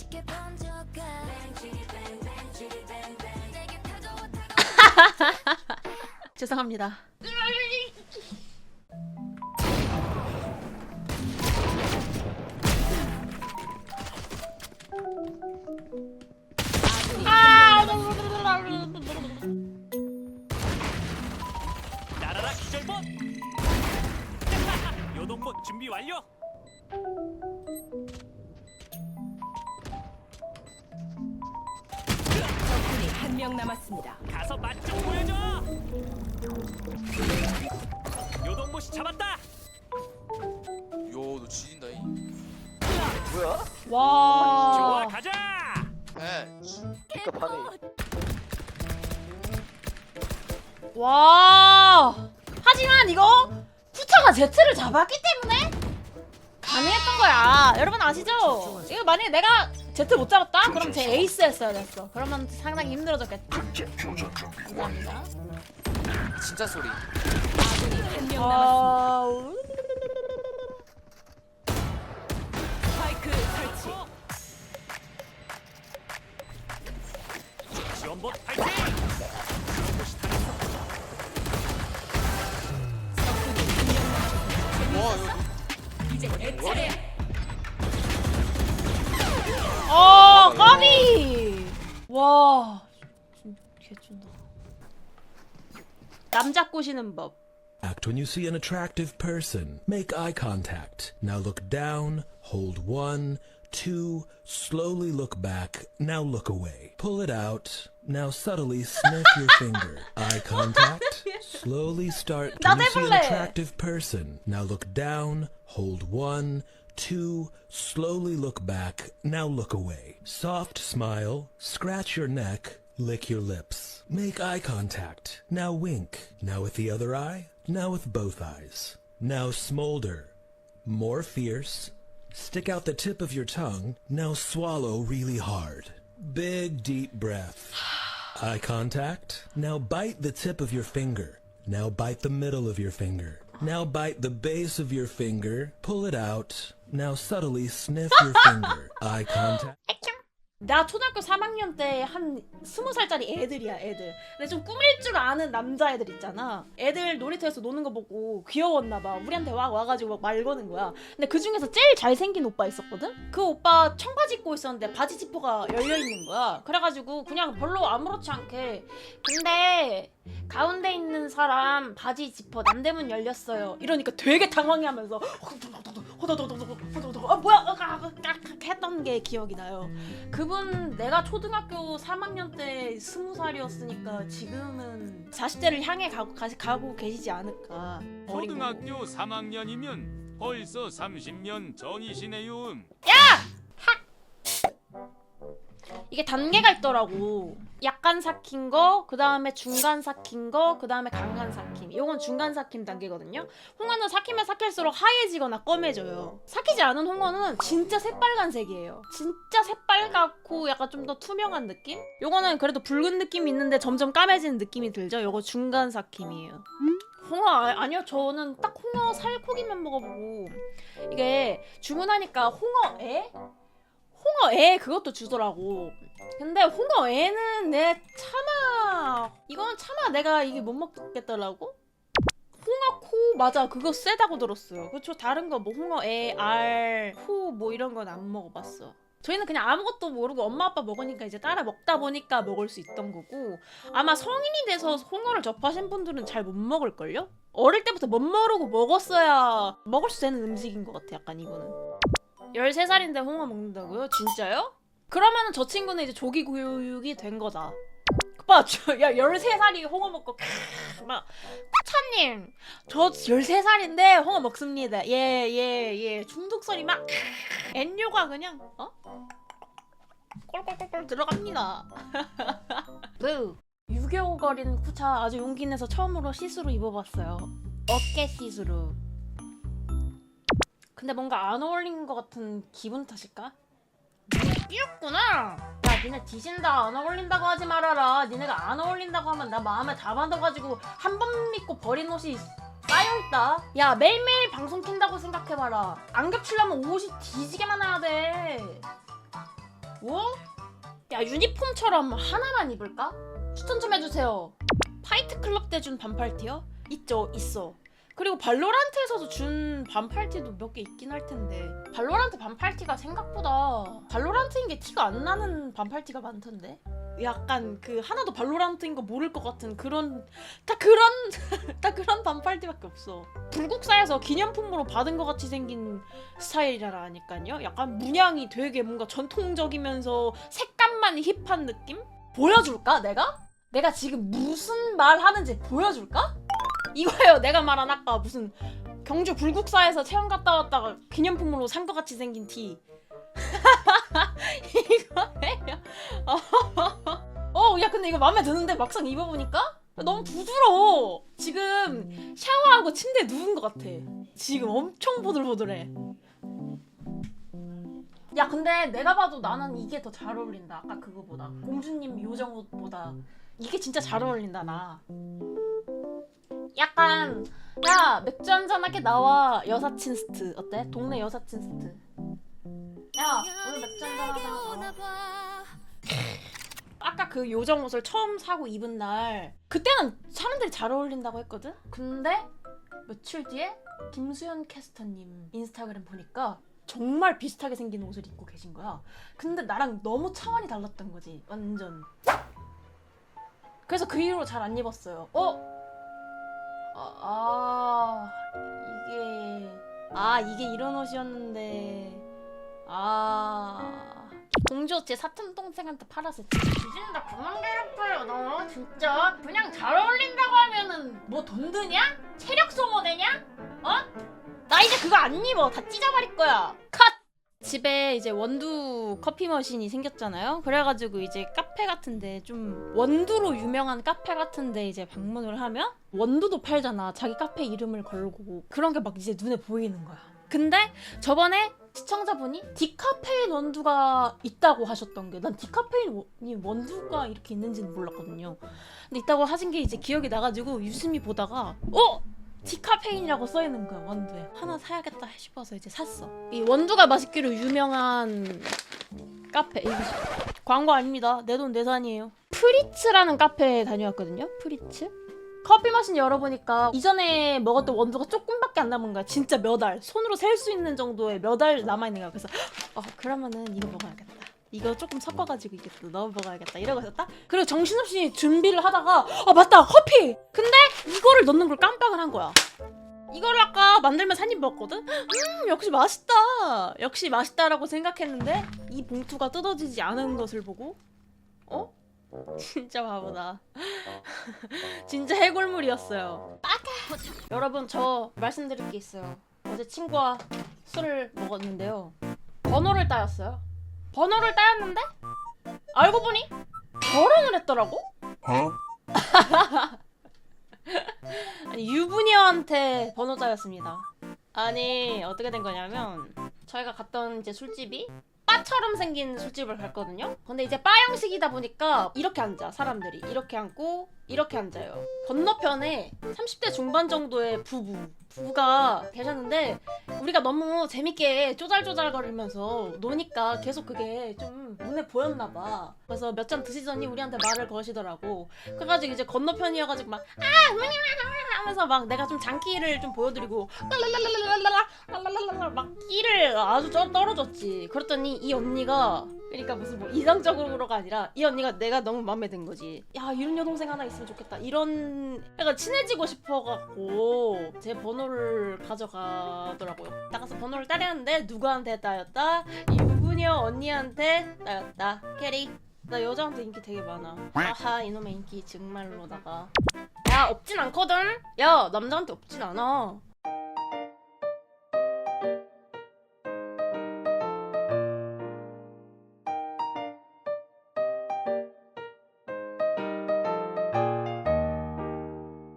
다가와 죄송합니다. 한 명 남았습니다. 가서 맛 좀 보여줘 요동봇이 잡았다 요너 지린다 이. 좋아 와. 가자 에 삐까파네 와. 하지만 이거 쿠차가 제트를 잡았기 때문에 가능했던 거야. 여러분 아시죠? 이거 만약에 내가 제트 못 잡았다? 그럼 제 에이스였어야 됐어. 그러면 상당히 힘들어졌겠지. 감사합니다. 진짜 소리 아군이 한명 남았습니다. 아, 스파이크 설치. 지원봇 파이팅 적군이 한명 남았습니다. 와 이거 이제 내 차례야. 와, 진- 개쩐다. 남자 꼬시는 법. Act when you see an attractive person. Make eye contact. Now look down, hold one, two, slowly look back, now look away. Pull it out, now subtly sniff your finger. Eye contact, slowly start. Can you see an 해볼래. attractive person? Now look down, hold one, two, slowly look back, now look away. Soft smile, scratch your neck, lick your lips. Make eye contact. Now wink. Now with the other eye. Now with both eyes. Now smolder. More fierce. Stick out the tip of your tongue. Now swallow really hard. Big deep breath. Eye contact. Now bite the tip of your finger. Now bite the middle of your finger. Now bite the base of your finger. Pull it out. Now subtly sniff your finger. Eye contact. 나 초등학교 3학년 때 한 20살짜리 애들이야, 애들. 근데 좀 꾸밀 줄 아는 남자애들 있잖아. 애들 놀이터에서 노는 거 보고 귀여웠나 봐. 우리한테 와, 와가지고 막 말 거는 거야. 근데 그 중에서 제일 잘생긴 오빠 있었거든? 그 오빠 청바지 입고 있었는데 바지 지퍼가 열려있는 거야. 그래가지고 그냥 별로 아무렇지 않게. 근데 가운데 있는 사람 바지 지퍼 남대문 열렸어요. 이러니까 되게 당황해하면서 아 뭐야 아, 아, 아, 했던 게 기억이 나요. 그분 내가 초등학교 3학년 때 20살이었으니까 지금은 40대를 향해 가고, 가, 가고 계시지 않을까. 어린 거고. 초등학교 3학년이면 벌써 30년 전이시네요. 이게 단계가 있더라고. 약간 삭힌 거, 그 다음에 중간 삭힌 거, 그 다음에 강간 삭 힘. 요건 중간 삭힘 단계거든요. 홍어는 삭히면 삭힐수록 하얘지거나 검해져요. 삭히지 않은 홍어는 진짜 새빨간색이에요. 진짜 새빨갛고 약간 좀 더 투명한 느낌? 요거는 그래도 붉은 느낌이 있는데 점점 까매지는 느낌이 들죠? 요거 중간 삭힘이에요. 홍어 아, 아니요 저는 딱 홍어 살코기만 먹어보고 이게 주문하니까 홍어에 홍어에 그것도 주더라고. 근데 홍어에는 내 차마 이건 차마 내가 이게 못 먹겠더라고. 홍어 코 맞아 그거 세다고 들었어요. 그쵸 다른 거 뭐 홍어에 알후 뭐 이런 건 안 먹어봤어. 저희는 그냥 아무것도 모르고 엄마 아빠 먹으니까 이제 따라 먹다 보니까 먹을 수 있던 거고 아마 성인이 돼서 홍어를 접하신 분들은 잘 못 먹을걸요? 어릴 때부터 못 모르고 먹었어야 먹을 수 있는 음식인 것 같아 약간 이거는 13살인데 홍어 먹는다고요? 진짜요? 그러면은 저 친구는 이제 조기 교육이 된 거다 오빠 저, 야 13살이 홍어 먹고 크으, 막 차님 저 13살인데 홍어 먹습니다. 예 예 예. 중독설이 막 크으, 엔뇨가 그냥 어? 꼴꼴꼴꼴 들어갑니다. 네. 6개월 거린 쿠차 아주 용기 내서 처음으로 시스루 입어봤어요. 어깨 시스루. 근데 뭔가 안 어울리는 것 같은 기분 탓일까? 삐었구나. 야 니네 뒤진다 안 어울린다고 하지 말아라 니네가 안 어울린다고 하면 나 마음에 다 받아가지고 한 번 믿고 버린 옷이 쌓여있다 야 매일매일 방송 킨다고 생각해봐라 안 겹치려면 옷이 뒤지게 많아야 돼 뭐? 야 유니폼처럼 하나만 입을까? 추천 좀 해주세요. 파이트 클럽 때준 반팔 티요? 있죠, 있어. 그리고 발로란트에서도 준 반팔티도 몇 개 있긴 할 텐데. 발로란트 반팔티가 생각보다 발로란트인 게 티가 안 나는 반팔티가 많던데. 약간 그 하나도 발로란트인 거 모를 것 같은 그런 딱 그런 딱 그런 반팔티밖에 없어. 불국사에서 기념품으로 받은 것 같이 생긴 스타일이라니까요. 약간 문양이 되게 뭔가 전통적이면서 색감만 힙한 느낌? 보여줄까 내가? 내가 지금 무슨 말 하는지 보여줄까? 이거예요. 내가 말한 아까 무슨 경주 불국사에서 체험 갔다 왔다가 기념품으로 산 것 같이 생긴 티. 이거예요. 어, 야 근데 이거 마음에 드는데 막상 입어보니까 너무 부드러워. 지금 샤워하고 침대에 누운 것 같아. 지금 엄청 보들보들해. 야 근데 내가 봐도 나는 이게 더 잘 어울린다. 아까 그거보다 공주님 요정 옷보다 이게 진짜 잘 어울린다 나. 약간 야 맥주 한잔 하게 나와 여사친 스트 어때? 동네 여사친 스트. 야 오늘 맥주 한잔 하자. 나와. 아까 그 요정 옷을 처음 사고 입은 날 그때는 사람들이 잘 어울린다고 했거든. 근데 며칠 뒤에 김수현 캐스터님 인스타그램 보니까 정말 비슷하게 생긴 옷을 입고 계신 거야. 근데 나랑 너무 차원이 달랐던 거지. 완전. 그래서 그 이후로 잘 안 입었어요. 어? 아, 아 이게 아 이게 이런 옷이었는데 아 공주 제 사촌 동생한테 팔아서 진짜 그만 괴롭혀요 너 진짜 그냥 잘 어울린다고 하면은 뭐 돈 드냐? 체력 소모되냐? 어? 나 이제 그거 안 입어 다 찢어버릴 거야 컷! 집에 이제 원두 커피 머신이 생겼잖아요. 그래가지고 이제 카페 같은데 좀 원두로 유명한 카페 같은데 이제 방문을 하면 원두도 팔잖아. 자기 카페 이름을 걸고 그런 게 막 이제 눈에 보이는 거야. 근데 저번에 시청자분이 디카페인 원두가 있다고 하셨던 게 난 디카페인이 원두가 이렇게 있는지는 몰랐거든요. 근데 있다고 하신 게 이제 기억이 나가지고 유심히 보다가 어? 디카페인이라고 써 있는 거야 원두에. 하나 사야겠다 싶어서 이제 샀어. 이 원두가 맛있기로 유명한 카페. 이거 광고 아닙니다. 내 돈 내산이에요. 프리츠라는 카페에 다녀왔거든요. 프리츠? 커피 머신 열어보니까 이전에 먹었던 원두가 조금밖에 안 남은 거야. 진짜 몇알. 손으로 셀 수 있는 정도의 몇 알 남아있는 거야. 그래서 어 그러면은 이거 먹어야겠다 이거 조금 섞어가지고 이게 또 넣어 먹어야겠다. 이러고 있었다? 그리고 정신없이 준비를 하다가 아 맞다 커피! 근데 이거를 넣는 걸 깜빡을 한 거야. 이거를 아까 만들면서 한입 먹었거든? 음 역시 맛있다! 역시 맛있다라고 생각했는데 이 봉투가 뜯어지지 않은 것을 보고 어? 진짜 바보다. 진짜 해골물이었어요. 여러분 저 말씀드릴 게 있어요. 어제 친구와 술을 먹었는데요. 번호를 따였어요 번호를 따였는데 알고 보니 결혼을 했더라고? 아니 유부녀한테 번호 따였습니다. 아니 어떻게 된 거냐면 저희가 갔던 이제 술집이 바처럼 생긴 술집을 갔거든요. 근데 이제 바 형식이다 보니까 이렇게 앉아 사람들이 이렇게 앉고 이렇게 앉아요. 건너편에 30대 중반 정도의 부부 부부가 계셨는데 우리가 너무 재밌게 쪼잘쪼잘거리면서 노니까 계속 그게 좀 눈에 보였나 봐. 그래서 몇 잔 드시더니 우리한테 말을 거시더라고. 그래가지고 이제 건너편이어가지고 막 아! 하면서 막 내가 좀 장기를 좀 보여드리고 막 끼를 아주 떨어졌지. 그랬더니 이 언니가 그러니까 무슨 뭐 이상적으로가 아니라 이 언니가 내가 너무 마음에 든 거지. 야 이런 여동생 하나 있으면 좋겠다. 이런 약간 친해지고 싶어갖고 제 번호를 가져가더라고요. 나가서 번호를 따려는데 누구한테 따였다? 유부녀 언니한테 따였다. 캐리. 나 여자한테 인기 되게 많아. 아하 이놈의 인기 정말로 나가. 야 없진 않거든. 야 남자한테 없진 않아.